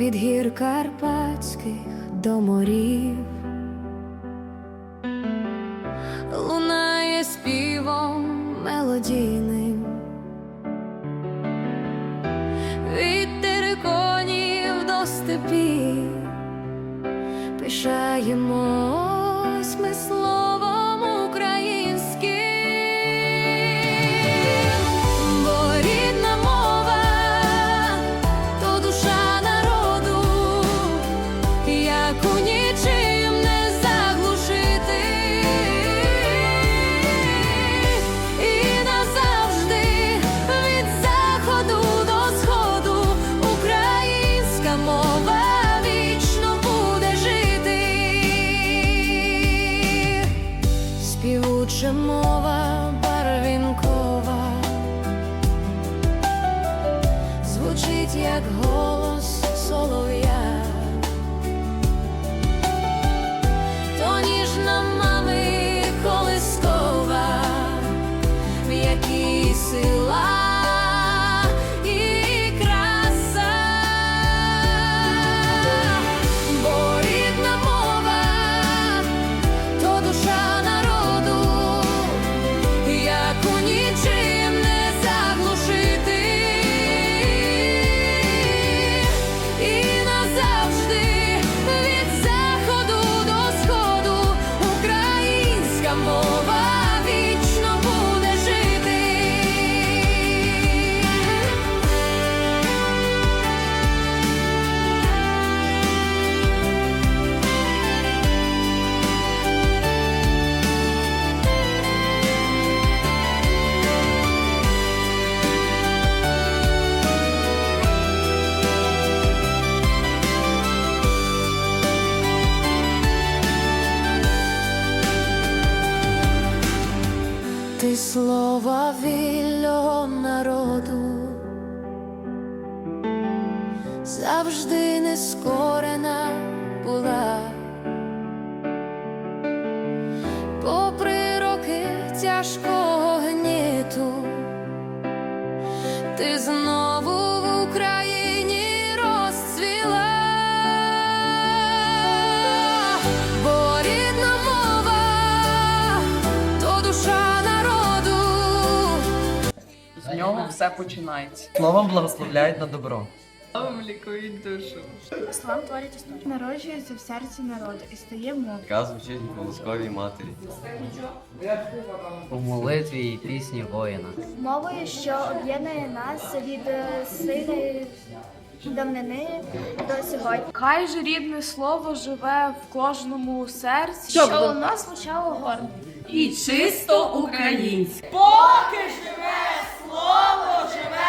від гір карпатських до морів. Лунає співом мелодійним від териконів до степів пишаємось яку нічим не заглушити, і назавжди від заходу до сходу українська мова вічно буде жити. Співуча мова барвінкова. Звучить як голос Ти слова вільного народу, завжди нескорена була, попри роки тяжкого гніту, ти знову нього все починається. Словом благословляють на добро. Словом лікують душу. Словам творять історію. Народжується в серці народу і стає мовою. Яка звучить в колосковій матері. у молитві і пісні воїна. Мовою, що об'єднує нас від е, сильної давнини до сьогодні. Хай же рідне слово живе в кожному серці. Що воно звучало гордо. І чисто українське. Поки Como chamar?